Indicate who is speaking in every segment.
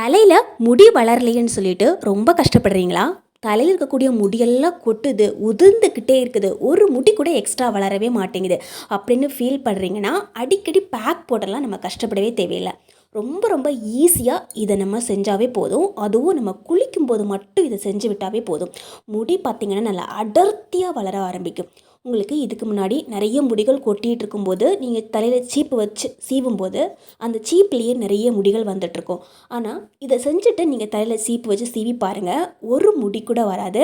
Speaker 1: தலையில் முடி வளரலையேன்னு சொல்லிட்டு ரொம்ப கஷ்டப்படுறீங்களா? தலையில் இருக்கக்கூடிய முடியெல்லாம் கொட்டுது உதிர்ந்துக்கிட்டே இருக்குது. ஒரு முடி கூட எக்ஸ்ட்ரா வளரவே மாட்டேங்குது. அப்படின்னு ஃபீல் பண்ணுறீங்கன்னா அடிக்கடி பேக் போடலாம் நம்ம கஷ்டப்படவே தேவையில்லை. ரொம்ப ரொம்ப ஈஸியாக இதை நம்ம செஞ்சாவே போதும். அதுவும் நம்ம குளிக்கும் போது மட்டும் இதை செஞ்சு விட்டாவே போதும். முடி பார்த்திங்கன்னா நல்லா அடர்த்தியாக வளர ஆரம்பிக்கும். உங்களுக்கு இதுக்கு முன்னாடி நிறைய முடிகள் கொட்டிகிட்டு இருக்கும்போது நீங்கள் தலையில் சீப்பு வச்சு சீவும் போது அந்த சீப்லேயே நிறைய முடிகள் வந்துட்டுருக்கும். ஆனால் இதை செஞ்சுட்டு நீங்கள் தலையில் சீப்பு வச்சு சீவி பாருங்கள் ஒரு முடி கூட வராது.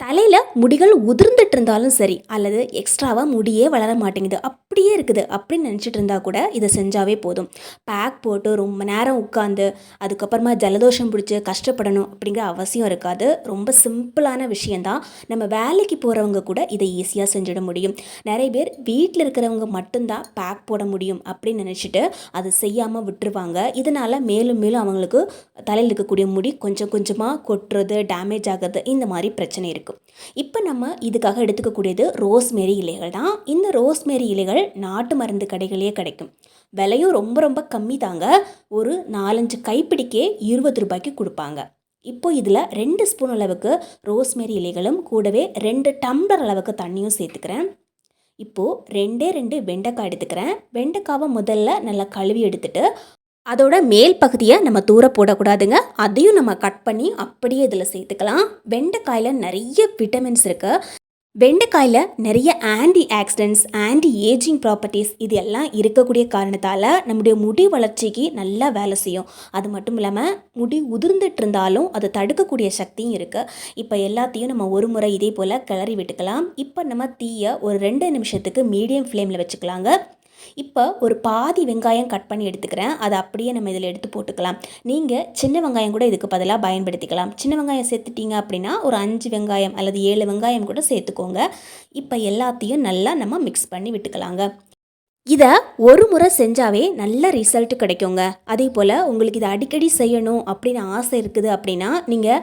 Speaker 1: தலையில் முடிகள் உதிர்ந்து இருந்தாலும் சரி அல்லது எக்ஸ்ட்ராவாக முடியே வளர மாட்டேங்குது. அப்படியே இருக்குது. அப்படின்னு நினச்சிட்டு இருந்தால் கூட இதை செஞ்சாவே போதும். பேக் போட்டு ரொம்ப நேரம் உட்காந்து அதுக்கப்புறமா ஜலதோஷம் பிடிச்சி கஷ்டப்படணும் அப்படிங்கிற அவசியம் இருக்காது. ரொம்ப சிம்பிளான விஷயந்தான் நம்ம வேலைக்கு போகிறவங்க கூட இதை ஈஸியாக செஞ்சிட முடியும். நிறைய பேர் வீட்டில் இருக்கிறவங்க மட்டும்தான் பேக் போட முடியும் அப்படின்னு நினச்சிட்டு அதை செய்யாமல் விட்டுருவாங்க. இதனால் மேலும் மேலும் அவங்களுக்கு தலையில் இருக்கக்கூடிய முடி கொஞ்சம் கொஞ்சமாக கொட்டுறது டேமேஜ் ஆகிறது இந்த மாதிரி பிரச்சனை இருக்கும். இப்போ நம்ம இதுக்காக எடுத்துக்கக்கூடியது ரோஸ்மேரி இலைகள் தான். இந்த ரோஸ்மேரி இலைகள் நாட்டு மருந்து கடைகளே கிடைக்கும். விலையும் ரொம்ப ரொம்ப கம்மி தாங்க. ஒரு நாலஞ்சு கைப்பிடிக்கே இருபது ரூபாய்க்கு கொடுப்பாங்க. இப்போ இதில் ரெண்டு ஸ்பூன் அளவுக்கு ரோஸ்மேரி இலைகளும் கூடவே ரெண்டு டம்ளர் அளவுக்கு தண்ணியும் சேர்த்துக்கிறேன். இப்போது ரெண்டே ரெண்டு வெண்டைக்காய் எடுத்துக்கிறேன். வெண்டைக்காவை முதல்ல நல்லா கழுவி எடுத்துட்டு அதோட மேல் பகுதியை நம்ம தூர போடக்கூடாதுங்க. அதையும் நம்ம கட் பண்ணி அப்படியே இதில் சேர்த்துக்கலாம். வெண்டைக்காயில் நிறைய விட்டமின்ஸ் இருக்குது வெண்டைக்காயில் நிறைய antioxidants anti ageing properties இது எல்லாம் இருக்கக்கூடிய காரணத்தால் நம்முடைய முடி வளர்ச்சிக்கு நல்லா வேலை செய்யும். அது மட்டும் இல்லாமல் முடி உதிர்ந்துட்டு இருந்தாலும் அதை தடுக்கக்கூடிய சக்தியும் இருக்குது இப்போ எல்லாத்தையும் நம்ம ஒரு முறை இதே போல் கிளறி விட்டுக்கலாம். இப்போ நம்ம தீயை ஒரு ரெண்டு நிமிஷத்துக்கு மீடியம் ஃப்ளேமில் வச்சுக்கலாங்க. இப்போ ஒரு பாதி வெங்காயம் கட் பண்ணி எடுத்துக்கிறேன். அதை அப்படியே நம்ம இதில் எடுத்து போட்டுக்கலாம். நீங்கள் சின்ன வெங்காயம் கூட இதுக்கு பதிலாக பயன்படுத்திக்கலாம். சின்ன வெங்காயம் சேர்த்துட்டிங்க அப்படின்னா ஒரு அஞ்சு வெங்காயம் அல்லது ஏழு வெங்காயம் கூட சேர்த்துக்கோங்க. இப்போ எல்லாத்தையும் நல்லா நம்ம மிக்ஸ் பண்ணி விட்டுக்கலாங்க. இதை ஒரு முறை செஞ்சாவே நல்ல ரிசல்ட் கிடைக்குங்க. அதே போல் உங்களுக்கு இதை அடிக்கடி செய்யணும் அப்படின்னு ஆசை இருக்குது அப்படின்னா நீங்கள்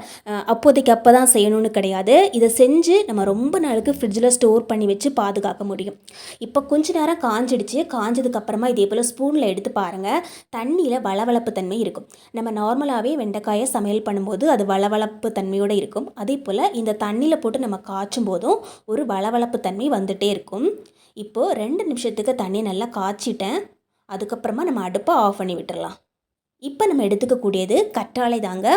Speaker 1: அப்போதைக்கு அப்போ தான் செய்யணும்னு கிடையாது. இதை செஞ்சு நம்ம ரொம்ப நாளுக்கு ஃப்ரிட்ஜில் ஸ்டோர் பண்ணி வச்சு பாதுகாக்க முடியும். இப்போ கொஞ்ச நேரம் காஞ்சிடுச்சு. காஞ்சதுக்கப்புறமா இதே போல் ஸ்பூனில் எடுத்து பாருங்கள் தண்ணியில் வளவளப்பு தன்மை இருக்கும். நம்ம நார்மலாகவே வெண்டைக்காயை சமையல் பண்ணும்போது அது வளவளப்பு தன்மையோடு இருக்கும். அதே போல் இந்த தண்ணியில் போட்டு நம்ம காய்ச்சும் போதும் ஒரு வளவளப்பு தன்மை வந்துகிட்டே இருக்கும். இப்போது ரெண்டு நிமிஷத்துக்கு தண்ணி நல்லா காய்ச்சிட்டேன். அதுக்கப்புறமா நம்ம அடுப்பை ஆஃப் பண்ணி விட்டுடலாம் இப்போ நம்ம எடுத்துக்கக்கூடியது கற்றாழை தாங்க.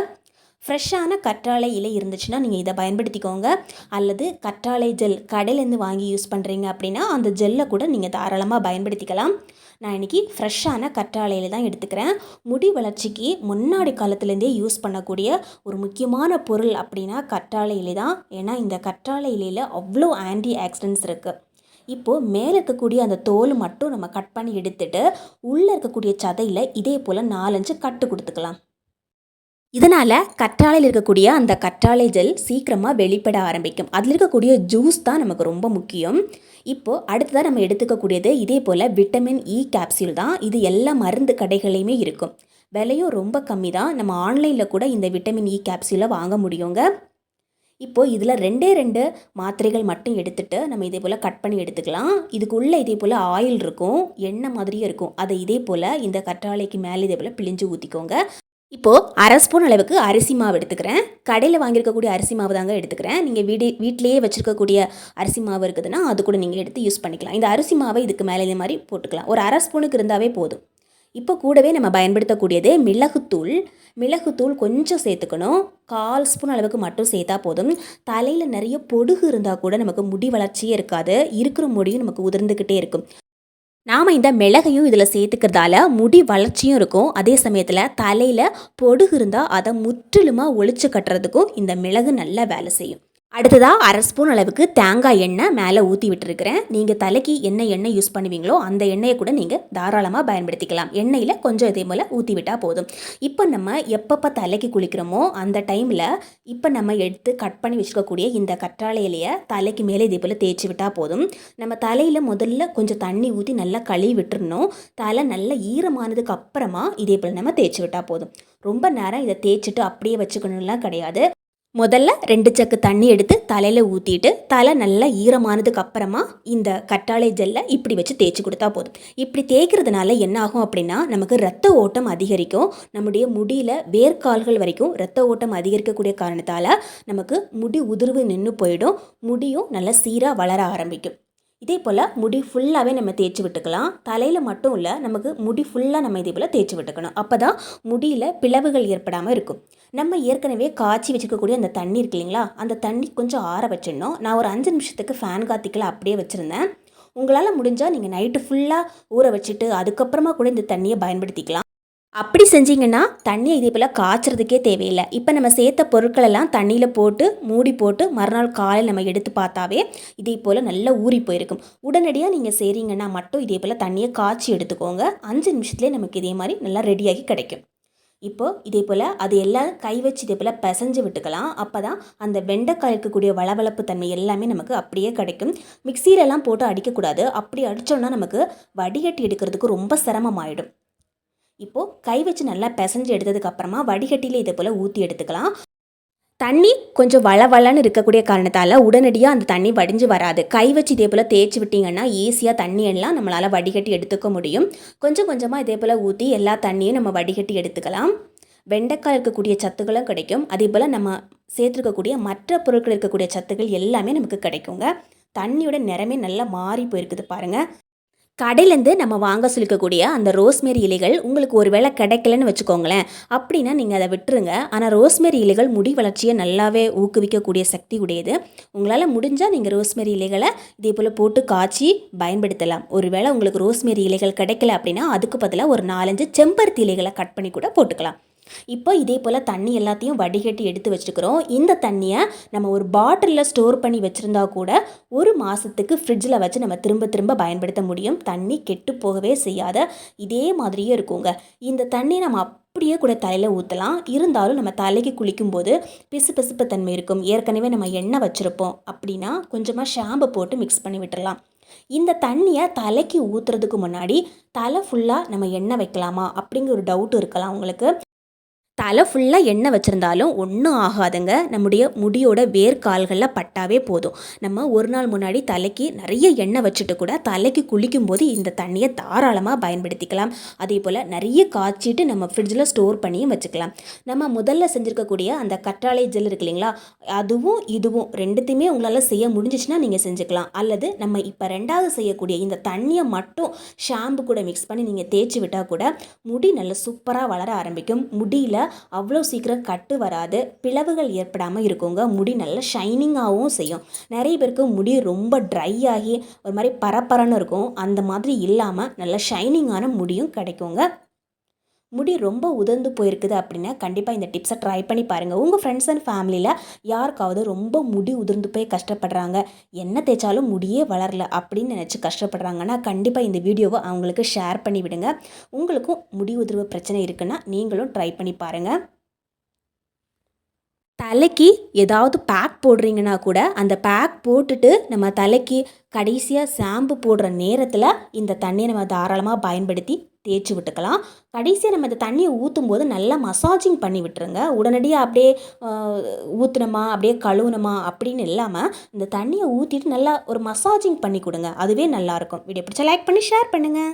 Speaker 1: ஃப்ரெஷ்ஷான கற்றாழை இலை இருந்துச்சுன்னா நீங்கள் இதை பயன்படுத்திக்கோங்க. அல்லது கற்றாழை ஜெல் கடையிலேருந்து வாங்கி யூஸ் பண்ணுறீங்க அப்படின்னா அந்த ஜெல்லை கூட நீங்கள் தாராளமாக பயன்படுத்திக்கலாம். நான் இன்றைக்கி ஃப்ரெஷ்ஷான கற்றாழையில தான் எடுத்துக்கிறேன். முடி வளர்ச்சிக்கு முன்னாடி காலத்துலேருந்தே யூஸ் பண்ணக்கூடிய ஒரு முக்கியமான பொருள் அப்படின்னா கற்றாழை இலை தான். ஏன்னா இந்த கற்றாழை இலையில் அவ்வளோ ஆன்டி ஆக்சிடென்ட்ஸ் இருக்குது இப்போது மேலே இருக்கக்கூடிய அந்த தோல் மட்டும் நம்ம கட் பண்ணி எடுத்துட்டு உள்ளே இருக்கக்கூடிய சதையில் இதே போல் நாலஞ்சு கட்டு கொடுத்துக்கலாம். இதனால் கற்றாழையில் இருக்கக்கூடிய அந்த கற்றாழை ஜெல் சீக்கிரமாக வெளிப்பட ஆரம்பிக்கும். அதில் இருக்கக்கூடிய ஜூஸ் தான் நமக்கு ரொம்ப முக்கியம். இப்போது அடுத்ததாக நம்ம எடுத்துக்கக்கூடியது இதே போல் விட்டமின் இ கேப்சியூல் தான். இது எல்லா மருந்து கடைகளையுமே இருக்கும். விலையும் ரொம்ப கம்மி தான். நம்ம ஆன்லைனில் கூட இந்த விட்டமின் இ கேப்சியூலை வாங்க முடியுங்க. இப்போது இதில் ரெண்டே ரெண்டு மாத்திரைகள் மட்டும் எடுத்துகிட்டு நம்ம இதே போல் கட் பண்ணி எடுத்துக்கலாம். இதுக்குள்ளே இதே போல் ஆயில் இருக்கும் எண்ணெய் மாதிரியே இருக்கும். அதை இதே போல் இந்த கற்றாழைக்கு மேலே இதே போல் பிழிஞ்சு ஊற்றிக்கோங்க இப்போது அரை ஸ்பூன் அளவுக்கு அரிசி மாவு எடுத்துக்கிறேன். கடையில் வாங்கியிருக்கக்கூடிய அரிசி மாவு தாங்க எடுத்துக்கிறேன். நீங்கள் வீடு வீட்டிலேயே வச்சுருக்கக்கூடிய அரிசி மாவு இருக்குதுன்னா அது கூட நீங்கள் எடுத்து யூஸ் பண்ணிக்கலாம். இந்த அரிசி மாவை இதுக்கு மேலே இதே மாதிரி போட்டுக்கலாம். ஒரு அரை ஸ்பூனுக்கு இருந்தாவே போதும். இப்போ கூடவே நம்ம பயன்படுத்தக்கூடியது மிளகுத்தூள். மிளகுத்தூள் கொஞ்சம் சேர்த்துக்கணும். கால் ஸ்பூன் அளவுக்கு மட்டும் சேர்த்தா போதும். தலையில் நிறைய பொடுகு இருந்தால் கூட நமக்கு முடி வளர்ச்சியே இருக்காது. இருக்கிற முடியும் நமக்கு உதிர்ந்துக்கிட்டே இருக்கும். நாம் இந்த மிளகையும் இதில் சேர்த்துக்கிறதால முடி வளர்ச்சியும் இருக்கும். அதே சமயத்தில் தலையில் பொடுகு இருந்தால் அதை முற்றிலுமாக ஒழிச்சு கட்டுறதுக்கும் இந்த மிளகு நல்லா வேலை செய்யும். அடுத்ததாக அரை ஸ்பூன் அளவுக்கு தேங்காய் எண்ணெய் மேலே ஊற்றி விட்டுருக்கிறேன். நீங்கள் தலைக்கு என்ன எண்ணெய் யூஸ் பண்ணுவீங்களோ அந்த எண்ணெயை கூட நீங்கள் தாராளமாக பயன்படுத்திக்கலாம். எண்ணெயில் கொஞ்சம் இதே போல் ஊற்றி விட்டால் போதும். இப்போ நம்ம எப்பப்போ தலைக்கு குளிக்கிறோமோ அந்த டைமில் இப்போ நம்ம எடுத்து கட் பண்ணி வச்சுக்கக்கூடிய இந்த கற்றாழையிலையை தலைக்கு மேலே இதே போல் தேய்ச்சி விட்டால் போதும். நம்ம தலையில் முதல்ல கொஞ்சம் தண்ணி ஊற்றி நல்லா கழுவி விட்டுறணும். தலை நல்லா ஈரமானதுக்கு அப்புறமா இதே போல் நம்ம தேய்ச்சி விட்டால் போதும். ரொம்ப நேரம் இதை தேய்ச்சிட்டு அப்படியே வச்சுக்கணும்லாம் கிடையாது. முதல்ல ரெண்டு சக்கு தண்ணி எடுத்து தலையில் ஊற்றிட்டு தலை நல்லா ஈரமானதுக்கு அப்புறமா இந்த கற்றாழை ஜெல்லை இப்படி வச்சு தேய்ச்சி கொடுத்தா போதும். இப்படி தேய்க்கிறதுனால என்ன ஆகும் அப்படின்னா நமக்கு ரத்த ஓட்டம் அதிகரிக்கும். நம்முடைய முடியில் வேர்க்கால்கள் வரைக்கும் ரத்த ஓட்டம் அதிகரிக்கக்கூடிய காரணத்தால் நமக்கு முடி உதிர்வு நின்று போயிடும். முடியும் நல்லா சீராக வளர ஆரம்பிக்கும். இதே போல் முடி ஃபுல்லாகவே நம்ம தேய்ச்சி விட்டுக்கலாம். தலையில் மட்டும் இல்லை நமக்கு முடி ஃபுல்லாக நம்ம இதே போல் தேய்ச்சி விட்டுக்கணும். அப்போ தான் முடியில் பிளவுகள் ஏற்படாமல் இருக்கும். நம்ம ஏற்கனவே காய்ச்சி வச்சுக்கக்கூடிய அந்த தண்ணி இருக்கு இல்லைங்களா? அந்த தண்ணி கொஞ்சம் ஆற வச்சிடணும். நான் ஒரு அஞ்சு நிமிஷத்துக்கு ஃபேன் காத்திக்கல அப்படியே வச்சுருந்தேன். உங்களால் முடிஞ்சால் நீங்கள் நைட்டு ஃபுல்லாக ஊற வச்சுட்டு அதுக்கப்புறமா கூட இந்த தண்ணியை பயன்படுத்திக்கலாம். அப்படி செஞ்சீங்கன்னா தண்ணியை இதே போல் காய்ச்சறதுக்கே தேவையில்லை. இப்போ நம்ம சேர்த்த பொருட்களெல்லாம் தண்ணியில் போட்டு மூடி போட்டு மறுநாள் காலையில் நம்ம எடுத்து பார்த்தாவே இதே போல் நல்லா ஊறி போயிருக்கும். உடனடியாக நீங்கள் செய்கிறீங்கன்னா மட்டும் இதே போல் தண்ணியை காய்ச்சி எடுத்துக்கோங்க. அஞ்சு நிமிஷத்துலேயே நமக்கு இதே மாதிரி நல்லா ரெடியாகி கிடைக்கும். இப்போது இதே போல் அது எல்லாம் கை வச்சு இதே போல் பிசைஞ்சு விட்டுக்கலாம். அப்போ தான் அந்த வெண்டைக்காய் இருக்கக்கூடிய வளவளப்பு தன்மை எல்லாமே நமக்கு அப்படியே கிடைக்கும். மிக்சியிலலாம் போட்டு அடிக்கக்கூடாது. அப்படி அடித்தோன்னா நமக்கு வடிகட்டி எடுக்கிறதுக்கு ரொம்ப சிரமமாயிடும். இப்போது கை வச்சு நல்லா பிசைஞ்சு எடுத்ததுக்கப்புறமா வடிகட்டியில் இதே போல் ஊற்றி எடுத்துக்கலாம். தண்ணி கொஞ்சம் வளவளன்னு இருக்கக்கூடிய காரணத்தால் உடனடியாக அந்த தண்ணி வடிஞ்சு வராது. கை வச்சு இதே போல் தேய்ச்சி விட்டிங்கன்னா ஈஸியாக தண்ணி எல்லாம் நம்மளால் வடிகட்டி எடுத்துக்க முடியும். கொஞ்சம் கொஞ்சமாக இதே போல் ஊற்றி எல்லா தண்ணியும் நம்ம வடிகட்டி எடுத்துக்கலாம். வெண்டைக்காய் இருக்கக்கூடிய சத்துக்களும் கிடைக்கும். அதே போல் நம்ம சேர்த்துருக்கக்கூடிய மற்ற பொருட்கள் இருக்கக்கூடிய சத்துக்கள் எல்லாமே நமக்கு கிடைக்குங்க. தண்ணியோட நிறமே நல்லா மாறி போயிருக்குது பாருங்கள் கடையிலேருந்து நம்ம வாங்க சொல்லிக்கக்கூடிய அந்த ரோஸ்மேரி இலைகள் உங்களுக்கு ஒரு வேளை கிடைக்கலன்னு வச்சுக்கோங்களேன். அப்படின்னா நீங்கள் அதை விட்டுருங்க. ஆனால் ரோஸ்மேரி இலைகள் முடி வளர்ச்சியை நல்லாவே ஊக்குவிக்கக்கூடிய சக்தி உடையது. உங்களால் முடிஞ்சால் நீங்கள் ரோஸ்மேரி இலைகளை இதே போல் போட்டு காய்ச்சி பயன்படுத்தலாம். ஒருவேளை உங்களுக்கு ரோஸ்மேரி இலைகள் கிடைக்கல அப்படின்னா அதுக்கு பதிலாக ஒரு நாலஞ்சு செம்பருத்தி இலைகளை கட் பண்ணி கூட போட்டுக்கலாம். இப்போ இதே போல் தண்ணி எல்லாத்தையும் வடிகட்டி எடுத்து வச்சுருக்கிறோம். இந்த தண்ணியை நம்ம ஒரு பாட்டிலில் ஸ்டோர் பண்ணி வச்சுருந்தா கூட ஒரு மாதத்துக்கு ஃப்ரிட்ஜில் வச்சு நம்ம திரும்ப திரும்ப பயன்படுத்த முடியும். தண்ணி கெட்டு போகவே செய்யாத இதே மாதிரியே இருக்குங்க. இந்த தண்ணி நம்ம அப்படியே கூட தலையில் ஊற்றலாம் இருந்தாலும் நம்ம தலைக்கு குளிக்கும்போது பிசு பிசுப்பு தன்மை இருக்கும். ஏற்கனவே நம்ம எண்ணெய் வச்சுருப்போம் அப்படின்னா கொஞ்சமாக ஷாம்பு போட்டு மிக்ஸ் பண்ணி விட்டுடலாம் இந்த தண்ணியை தலைக்கு ஊற்றுறதுக்கு முன்னாடி தலை ஃபுல்லாக நம்ம எண்ணெய் வைக்கலாமா அப்படிங்கிற ஒரு டவுட் இருக்கலாம் உங்களுக்கு. தலை ஃபுல்லாக எண்ணெய் வச்சுருந்தாலும் ஒன்றும் ஆகாதுங்க. நம்முடைய முடியோட வேர்க்கால்களில் பட்டாவே போதும். நம்ம ஒரு நாள் முன்னாடி தலைக்கு நிறைய எண்ணெய் வச்சுட்டு கூட தலைக்கு குளிக்கும் போது இந்த தண்ணியை தாராளமாக பயன்படுத்திக்கலாம். அதே போல் நிறைய காய்ச்சிட்டு நம்ம ஃப்ரிட்ஜில் ஸ்டோர் பண்ணியும் வச்சுக்கலாம். நம்ம முதல்ல செஞ்சுருக்கக்கூடிய அந்த கற்றாழை ஜெல் இருக்கு இல்லைங்களா? அதுவும் இதுவும் ரெண்டுத்தையுமே உங்களால் செய்ய முடிஞ்சிச்சுன்னா நீங்கள் செஞ்சுக்கலாம். அல்லது நம்ம இப்போ ரெண்டாவது செய்யக்கூடிய இந்த தண்ணியை மட்டும் ஷாம்பு கூட மிக்ஸ் பண்ணி நீங்கள் தேய்ச்சி விட்டால் கூட முடி நல்லா சூப்பராக வளர ஆரம்பிக்கும். முடியில் அவ்வளோ சீக்கிரம் கட்டு வராது. பிளவுகள் ஏற்படாமல் இருக்குங்க. முடி நல்லா ஷைனிங்காகவும் செய்யும். நிறைய பேருக்கு முடி ரொம்ப ட்ரை ஆகி ஒரு மாதிரி பரப்பரன்னு இருக்கும். அந்த மாதிரி இல்லாமல் நல்லா ஷைனிங்கான முடியும் கிடைக்குங்க. முடி ரொம்ப உதிர்ந்து போயிருக்குது அப்படின்னா கண்டிப்பாக இந்த டிப்ஸை ட்ரை பண்ணி பாருங்கள் உங்கள் ஃப்ரெண்ட்ஸ் அண்ட் ஃபேமிலியில் யாருக்காவது ரொம்ப முடி உதிர்ந்து போய் கஷ்டப்படுறாங்க என்ன தேய்ச்சாலும் முடியே வளரல அப்படின்னு நினச்சி கஷ்டப்படுறாங்கன்னா கண்டிப்பாக இந்த வீடியோவை அவங்களுக்கு ஷேர் பண்ணி விடுங்க. உங்களுக்கும் முடி உதிர்வு பிரச்சனை இருக்குன்னா நீங்களும் ட்ரை பண்ணி பாருங்கள் தலைக்கு ஏதாவது பேக் போடுறீங்கன்னா கூட அந்த பேக் போட்டுட்டு நம்ம தலைக்கு கடைசியாக ஷாம்பு போடுற நேரத்தில் இந்த தண்ணியை நம்ம தாராளமாக பயன்படுத்தி தேய்ச்சி விட்டுக்கலாம். கடைசியாக நம்ம இந்த தண்ணியை ஊற்றும் போது நல்லா மசாஜிங் பண்ணி விட்டுருங்க. உடனடியாக அப்படியே ஊற்றுனமா அப்படியே கழுவுனமா அப்படின்னு இல்லாமல் இந்த தண்ணியை ஊற்றிட்டு நல்லா ஒரு மசாஜிங் பண்ணி கொடுங்க. அதுவே நல்லாயிருக்கும் வீடியோ பிடிச்சா லைக் பண்ணி ஷேர் பண்ணுங்கள்